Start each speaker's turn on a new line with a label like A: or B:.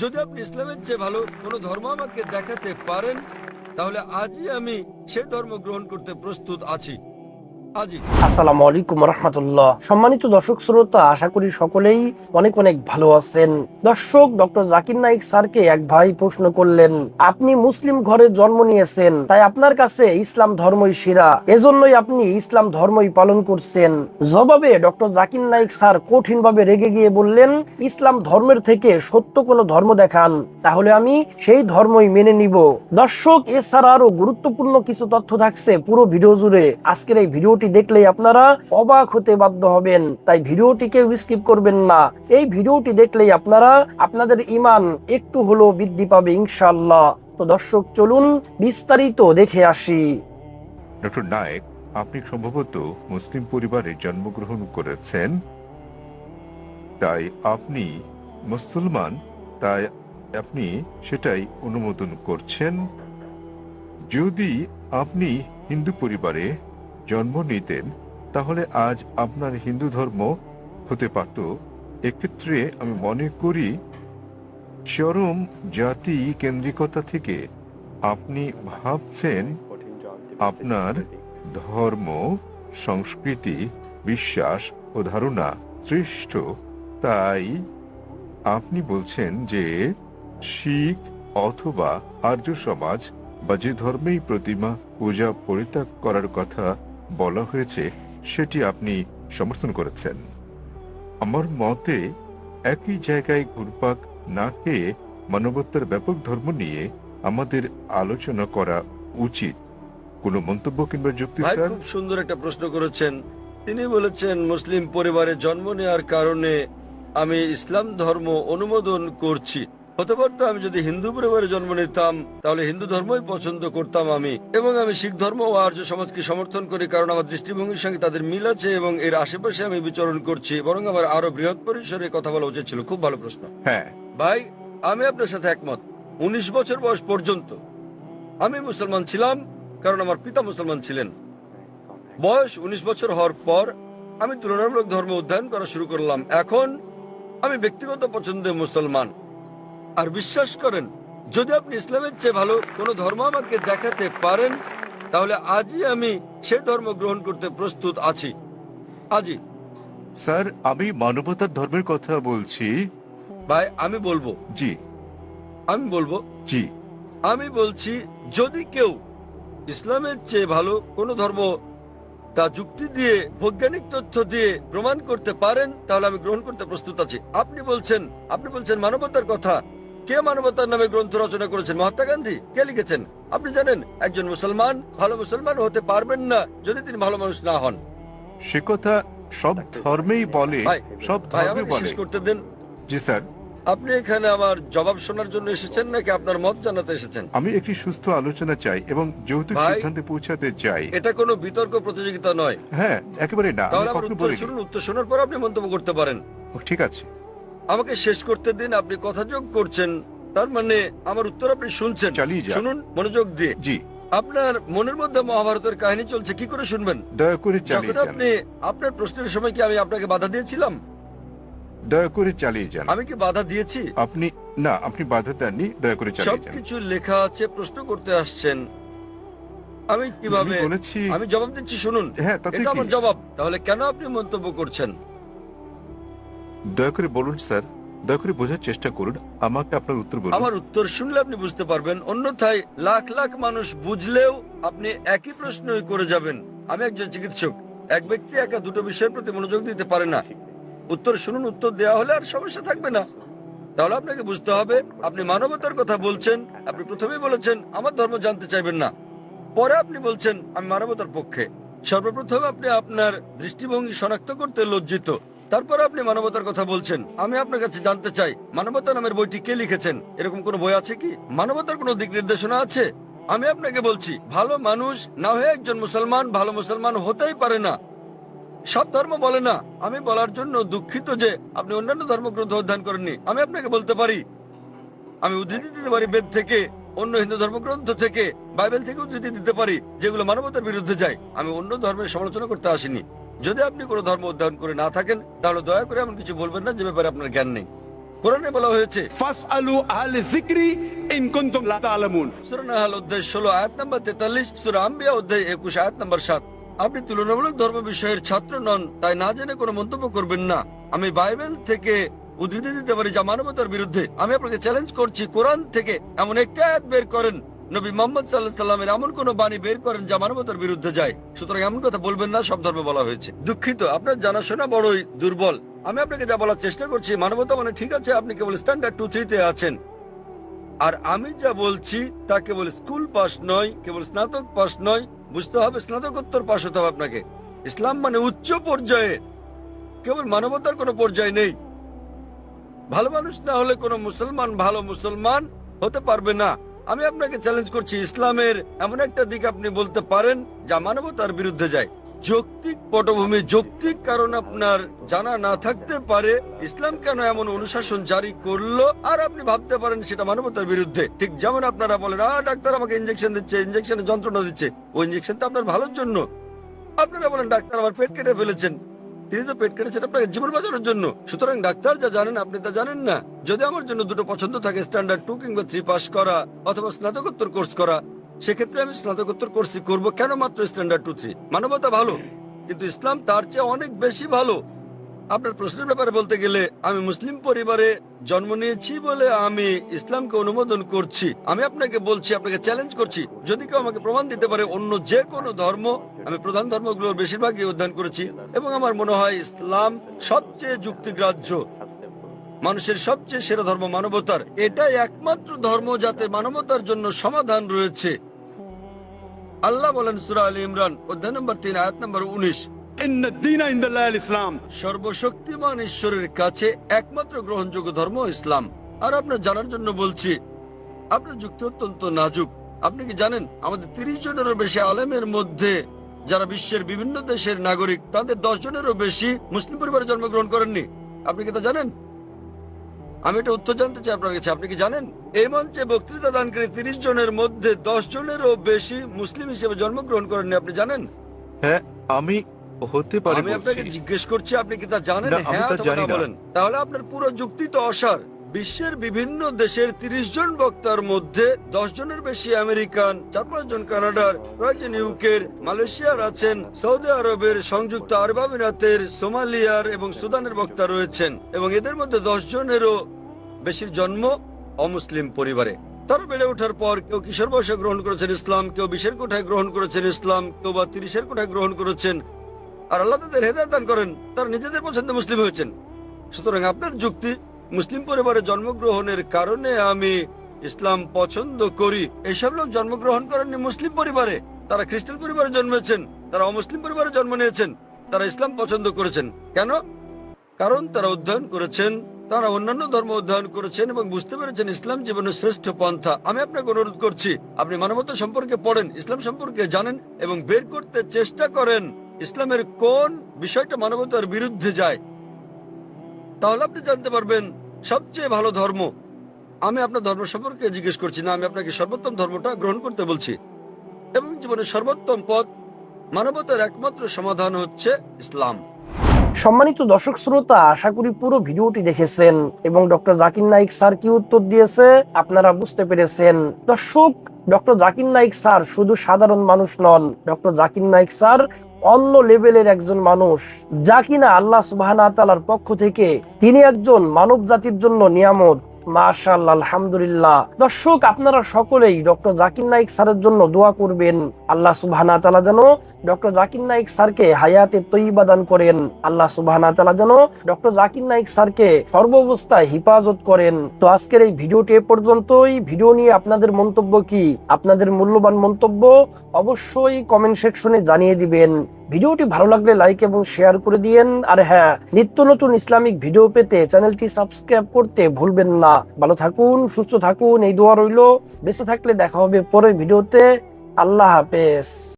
A: যদি আপনি ইসলামের চেয়ে ভালো কোনো ধর্ম আমাকে দেখাতে পারেন, তাহলে আজই আমি সে ধর্ম গ্রহণ করতে প্রস্তুত আছি।
B: আসসালামু আলাইকুম রহমতুল্লাহ। সম্মানিত দর্শক শ্রোতা, আশা করি সকলেই অনেক অনেক ভালো আছেন। দর্শক, ডক্টর জাকির নাইক স্যারকে এক ভাই প্রশ্ন করলেন, আপনি মুসলিম ঘরে জন্ম নিয়েছেন, তাই আপনার কাছে ইসলাম ধর্মই সেরা, এজন্যই আপনি ইসলাম ধর্মই পালন করছেন। জবাবে ডক্টর জাকির নাইক স্যার কঠিন ভাবে রেগে গিয়ে বললেন, ইসলাম ধর্মের থেকে সত্য কোনো ধর্ম দেখান, তাহলে আমি সেই ধর্মই মেনে নিব। দর্শক, এছাড়া আরও গুরুত্বপূর্ণ কিছু তথ্য থাকছে পুরো ভিডিও জুড়ে। আজকের এই ভিডিওটি দেখলেই আপনারা অবাক হতে বাধ্য হবেন। তাই ভিডিওটিকে স্কিপ করবেন না। এই ভিডিওটি দেখলেই আপনারা আপনাদের ইমান একটু হলেও বৃদ্ধি পাবে ইনশাল্লাহ তো দর্শক, চলুন বিস্তারিত দেখে আসি।
C: ডক্টর নায়েক, আপনি সম্ভবত মুসলিম পরিবারে জন্মগ্রহণ করেছেন। তাই আপনি মুসলমান, তাই আপনি সেটাই অনুমোদন করছেন। যদি আপনি হিন্দু পরিবারে জন্ম নিতেন, তাহলে আজ আপনার হিন্দু ধর্ম হতে পারত। এক্ষেত্রে আমি মনে করি চরম জাতি কেন্দ্রিকতা থেকে আপনি ভাবছেন আপনার ধর্ম, সংস্কৃতি, বিশ্বাস ও ধারণা শ্রেষ্ঠ তাই আপনি বলছেন যে শিখ অথবা আর্য সমাজ বা যে ধর্মেই প্রতিমা পূজা পরিত্যাগ করার কথা বলা হয়েছে সেটি আপনি সমর্থন করেছেন। আমার মতে একই জায়গায় ঘুরপাক না খেয়ে মানবতার ব্যাপক ধর্ম নিয়ে আমাদের আলোচনা করা উচিত। কোনো মন্তব্য কিংবা যুক্তি
A: ভাই
C: স্যার?
A: খুব সুন্দর একটা প্রশ্ন করেছেন। তিনি বলেছেন মুসলিম পরিবারে জন্ম নেওয়ার কারণে আমি ইসলাম ধর্ম অনুমোদন করছি। হতে পারতো আমি যদি হিন্দু পরিবারে জন্ম নিতাম তাহলে হিন্দু ধর্মই পছন্দ করতাম আমি। এবং আমি শিখ ধর্ম ও আর্য সমাজকে সমর্থন করি কারণ আমার দৃষ্টিভঙ্গির সঙ্গে তাদের মিল আছে এবং এর আশেপাশে আমি বিচরণ করছি। বরং আমার আরও বৃহৎ পরিসরে কথা বলা উচিত ছিল। খুব ভালো প্রশ্ন।
C: হ্যাঁ।
A: ভাই আমি আপনার সাথে একমত। উনিশ বছর বয়স পর্যন্ত আমি মুসলমান ছিলাম কারণ আমার পিতা মুসলমান ছিলেন। বয়স উনিশ বছর হওয়ার পর আমি তুলনামূলক ধর্ম অধ্যয়ন করা শুরু করলাম। এখন আমি ব্যক্তিগত পছন্দে মুসলমান। আর বিশ্বাস করেন যদি আপনি ইসলামের চেয়ে ভালো কোনো ধর্ম আমাকে দেখাতে পারেন তাহলে আজই আমি সে ধর্ম গ্রহণ করতে প্রস্তুত আছি। আজই।
C: স্যার আমি মানবতার ধর্মের কথা বলছি।
A: ভাই আমি বলব।
C: জি।
A: আমি বলব।
C: জি।
A: আমি বলছি যদি কেউ ইসলামের চেয়ে ভালো কোনো ধর্ম তা যুক্তি দিয়ে বৈজ্ঞানিক তথ্য দিয়ে প্রমাণ করতে পারেন তাহলে আমি গ্রহণ করতে প্রস্তুত আছি। আপনি বলছেন আপনি বলছেন মানবতার কথা। কে মানবতার নামে গ্রন্থ রচনা করেছেন? মহাত্মা গান্ধী। কে লিখেছেন? আপনি জানেন একজন মুসলমান ভালো মুসলমান হতে পারবেন না যদি তিনি ভালো মানুষ না হন।
C: সে কথা সব ধর্মেই বলে সব ধর্মে বলে।
A: করতে দেন।
C: জি স্যার।
A: আপনি এখানে আমার জবাব শোনার জন্য এসেছেন নাকি আপনার মত জানাতে এসেছেন?
C: আমি একটি সুস্থ আলোচনা চাই এবং যৌতুক সিদ্ধান্তে পৌঁছাতে চাই।
A: এটা কোনো বিতর্ক প্রতিযোগিতা নয়।
C: হ্যাঁ একেবারে না
A: তাহলে আমার উত্তর শুনুন উত্তর শোনার পর আপনি মন্তব্য করতে পারেন।
C: ঠিক আছে।
A: আমাকে শেষ করতে দিন আপনি কথা যোগ করছেন। তার মানে আমার উত্তর আপনি শুনছেন। শুনুন মনোযোগ দিয়ে।
C: জি।
A: আপনার মনের মধ্যে মহাভারতের কাহিনী চলছে কি করে শুনবেন?
C: দয়া করে চালিয়ে যান।
A: আপনি আপনার প্রশ্নের সময় কি আমি আপনাকে বাধা দিয়েছিলাম?
C: দয়া করে চালিয়ে যান।
A: আমি কি বাধা দিয়েছি?
C: আপনি না আপনি বাধা দেননি দয়া করে চালিয়ে যান।
A: সবকিছু লেখা আছে প্রশ্ন করতে আসছেন। আমি কীভাবে
C: আমি
A: জবাব দিচ্ছি শুনুন।
C: হ্যাঁ
A: এটা আমার জবাব। তাহলে কেন আপনি মন্তব্য করছেন?
C: দয়া করে বলুন স্যার, দয়া করে বোঝার চেষ্টা করুন, আমাকে আপনার উত্তর বলুন।
A: আমার উত্তর শুনলে আপনি বুঝতে পারবেন, অন্যথায় লাখ লাখ মানুষ বুঝলেও আপনি একই প্রশ্নই করে যাবেন। আমি একজন চিকিৎসক, এক ব্যক্তি একা দুটো বিষয়ের প্রতি মনোযোগ দিতে পারে না। উত্তর শুনুন, উত্তর দেওয়া হলে আর সমস্যা থাকবে না। তাহলে আপনাকে বুঝতে হবে, আপনি মানবতার কথা বলছেন, আপনি প্রথমেই বলেছেন, আমার ধর্ম জানতে চাইবেন না। পরে আপনি বলছেন, আমি মানবতার পক্ষে। সর্বপ্রথম আপনি আপনার দৃষ্টিভঙ্গি শনাক্ত করতে লজ্জিত। তারপর আপনি মানবতার কথা বলছেন। আমি আপনার কাছে জানতে চাই, মানবতা নামের বইটি কে লিখেছেন? এরকম কোনো বই আছে কি? মানবতার কোনো দিক নির্দেশনা আছে? আমি আপনাকে বলছি, ভালো মানুষ না হয়ে একজন মুসলমান ভালো মুসলমান হতেই পারে না। সব ধর্ম বলে না। আমি বলার জন্য দুঃখিত যে আপনি অন্যান্য ধর্মগ্রন্থ অধ্যয়ন করেননি। আমি আপনাকে বলতে পারি, আমি উদ্ধৃতি দিতে পারি বেদ থেকে, অন্য হিন্দু ধর্মগ্রন্থ থেকে, বাইবেল থেকে উদ্ধৃতি দিতে পারি, যেগুলো মানবতার বিরুদ্ধে যায়। আমি অন্য ধর্মের সমালোচনা করতে আসিনি। যদি আপনি কোনো ধর্ম অধ্যয়ন করে না থাকেন তাহলে দয়া করে এমন কিছু বলবেন না যে ব্যাপারে আপনার জ্ঞান নেই। কোরআনে বলা হয়েছে
D: ফাসআলু আহলে যিকরি ইন কুনতুম লা তা'লামুন
A: সূরা নাহাল অধ্যায় ষোলো আয়াত নাম্বার তেতাল্লিশ সূরা আম্বিয়া অধ্যায় একুশ আয়াত নাম্বার সাত। আপনি তুলনামূলক ধর্ম বিষয়ের ছাত্র নন তাই না জেনে কোনো মন্তব্য করবেন না। আমি বাইবেল থেকে উদ্ধৃতি দিতে পারি যা মানবতার বিরুদ্ধে। আমি আপনাকে চ্যালেঞ্জ করছি কোরআন থেকে এমন একটা আয়াত বের করেন নবী মোহাম্মদ সাল্লাহ সাল্লামের এমন কোন বাণী বের করেন যা মানবতার বিরুদ্ধে যায়। সুতরাং এমন কথা বলবেন না, সব ধর্মে বলা হয়েছে। দুঃখিত, আপনার জানাশোনা বড়ই দুর্বল। আমি আপনাকে যা বলার চেষ্টা করছি, মানবতা মানে ঠিক আছে, আপনি কেবল স্ট্যান্ডার্ড টু থ্রিতে আছেন। আর আমি যা বলছি তা কেবল স্কুল পাস নয়, কেবল স্নাতক পাস নয়, বুঝতে হবে স্নাতকোত্তর পাস হতে হবে আপনাকে। ইসলাম মানে উচ্চ পর্যায়ে, কেবল মানবতার কোনো পর্যায় নেই। ভালো মানুষ না হলে কোনো মুসলমান ভালো মুসলমান হতে পারবে না। আমি আপনাকে চ্যালেঞ্জ করছি, ইসলামের এমন একটা দিক আপনি বলতে পারেন যা মানবতার বিরুদ্ধে যায়। যৌক্তিক পটভূমি, যৌক্তিক কারণ আপনার জানা না থাকতে পারে। ইসলাম কেন এমন অনুশাসন জারি করল? আর আপনি ভাবতে পারেন সেটা মানবতার বিরুদ্ধে। ঠিক যেমন আপনারা বলেন আ ডাক্তার আমাকে ইঞ্জেকশন দিচ্ছে ইঞ্জেকশনে যন্ত্রণা দিচ্ছে। ওই ইঞ্জেকশন তো আপনার ভালোর জন্য। আপনারা বলেন, ডাক্তার আমার পেট কেটে ফেলেছেন। তিনি তো পেট কেটেছেন আপনার জীবন বাঁচানোর জন্য। সুতরাং ডাক্তার যা জানেন, আপনি তা জানেন না। যদি আমার জন্য দুটো পছন্দ থাকে, স্ট্যান্ডার্ড টু কিংবা থ্রি পাস করা অথবা স্নাতকোত্তর কোর্স করা, সেক্ষেত্রে আমি স্নাতকোত্তর কোর্সই করব। কেন মাত্র স্ট্যান্ডার্ড টু থ্রি? মানবতা ভালো। কিন্তু ইসলাম তার চেয়ে অনেক বেশি ভালো। আপনার প্রশ্নের ব্যাপারে বলতে গেলে, আমি মুসলিম পরিবারে জন্ম নিয়েছি বলে আমি ইসলামকে অনুমোদন করছি। আমি আপনাকে বলছি, আপনাকে চ্যালেঞ্জ করছি, যদি কেউ আমাকে প্রমাণ দিতে পারে অন্য যে কোনো ধর্ম, আমি প্রধান ধর্মগুলোর বেশিরভাগই অধ্যয়ন করেছি এবং আমার মনে হয় ইসলাম সবচেয়ে যুক্তিগ্রাহ্য, মানুষের সবচেয়ে সেরা ধর্ম মানবতার। এটাই একমাত্র ধর্ম যাতে মানবতার জন্য সমাধান রয়েছে। আল্লাহ বলেন সুরা আলী ইমরান, অধ্যায় নম্বর তিন, আয়াত নম্বর উনিশ।
D: ইসলাম
A: সর্বশক্তিমান ঈশ্বরের কাছে একমাত্র গ্রহণযোগ্য ধর্ম ইসলাম। আর আপনার জানার জন্য বলছি আপনার যুক্তি অত্যন্ত নাজুক। আপনি কি জানেন আমাদের তিরিশ জনেরও বেশি আলেমের মধ্যে যারা বিশ্বের বিভিন্ন দেশের নাগরিক তাদের দশ জনেরও বেশি মুসলিম পরিবারে জন্মগ্রহণ করেননি। আপনি কি তা জানেন? আমি এটা উত্তর জানতে চাই আপনার কাছে। আপনি কি জানেন এই মঞ্চে বক্তৃতা দানকারী তিরিশ জনের মধ্যে দশ জনেরও বেশি মুসলিম হিসেবে জন্মগ্রহণ করেননি আপনি জানেন?
C: হ্যাঁ আমি হতে পারে
A: আমি আপনাকে
C: বলছি।
A: জিজ্ঞেস করছি আপনি কি তা জানেন?
C: না, আমি
A: হ্যাঁ
C: তা
A: অথবা
C: জানি
A: না।
C: না।
A: বলেন। তাহলে আপনার পুরো যুক্তি তো অসার। বিশ্বের বিভিন্ন দেশের তিরিশ জন বক্তার মধ্যে দশ জনের বেশি আমেরিকান চার পাঁচ জন কানাডার কয়েকজন ইউকের মালয়েশিয়ার আছেন সৌদি আরবের সংযুক্ত আরব আমিরাতের সোমালিয়ার এবং সুদানের বক্তা রয়েছেন এবং এদের মধ্যে দশ জনেরও বেশির জন্ম অমুসলিম পরিবারে। তারা বেড়ে ওঠার পর কেউ কিশোর বয়সে গ্রহণ করেছেন ইসলাম কেউ বিশের কোঠায় গ্রহণ করেছেন ইসলাম কেউ বা তিরিশের কোঠায় গ্রহণ করেছেন আর আল্লাহ তাদের হেদায়ত দান করেন, তারা নিজেদের পছন্দে মুসলিম হয়েছেন। সুতরাং আপনার যুক্তি মুসলিম পরিবারে জন্মগ্রহণের কারণে আমি ইসলাম পছন্দ করি। এসব লোক জন্মগ্রহণ করেননি মুসলিম পরিবারে। তারা খ্রিস্টান পরিবারে জন্মেছেন, তারা অমুসলিম পরিবারে জন্ম নিয়েছেন, তারা ইসলাম পছন্দ করেছেন। কেন? কারণ তারা অধ্যয়ন করেছেন, তারা অন্যান্য ধর্ম অধ্যয়ন করেছেন এবং বুঝতে পেরেছেন ইসলাম জীবনের শ্রেষ্ঠ পন্থা। আমি আপনাকে অনুরোধ করছি, আপনি মানবতা সম্পর্কে পড়েন, ইসলাম সম্পর্কে জানেন এবং বের করতে চেষ্টা করেন। ইসলামের কোন বিষয়টা মানবতার বিরুদ্ধে যায়, তাহলে আপনি জানতে পারবেন সবচেয়ে ভালো ধর্ম। আমি আপনার ধর্ম সম্পর্কে জিজ্ঞেস করছি না, আমি আপনাকে সর্বোত্তম ধর্মটা গ্রহণ করতে বলছি। এবং জীবনের সর্বোত্তম পথ, মানবতার একমাত্র সমাধান হচ্ছে ইসলাম।
B: সম্মানিত দর্শক শ্রোতা, আশা করি পুরো ভিডিওটি দেখেছেন এবং ডক্টর জাকির নাইক স্যার কি উত্তর দিয়েছে আপনারা বুঝতে পেরেছেন। দর্শক ডক্টর জাকির নাইক স্যার শুধু সাধারণ মানুষ নন, ডক্টর জাকির নাইক স্যার অন্য লেভেলের একজন মানুষ যা কিনা আল্লাহ সুবাহ পক্ষ থেকে তিনি একজন মানব জাতির জন্য নিয়ামত। মাশাআল্লাহ, আলহামদুলিল্লাহ। দর্শক, আপনারা সকলেই ডক্টর জাকির নাইক স্যারের জন্য দোয়া করবেন। আল্লাহ সুবহানা তাআলা যেন ডক্টর জাকির নাইক স্যারকে হায়াতে তৈবা দান করেন। আল্লাহ সুবহানা তাআলা যেন ডক্টর জাকির নাইক স্যারকে সর্বাবস্থায় হেফাজত করেন। তো আজকের এই ভিডিওটি এ পর্যন্তই। ভিডিও নিয়ে আপনাদের মন্তব্য কি? আপনাদের মূল্যবান মন্তব্য অবশ্যই কমেন্ট সেকশনে জানিয়ে দিবেন। ভিডিওটি ভালো লাগলে লাইক এবং শেয়ার করে দিয়েন। আর হ্যাঁ নিত্য নতুন ইসলামিক ভিডিও পেতে চ্যানেলটি সাবস্ক্রাইব করতে ভুলবেন না। ভালো থাকুন, সুস্থ থাকুন, এই দোয়া রইল। বেঁচে থাকলে দেখা হবে পরের ভিডিওতে। আল্লাহ হাফেজ।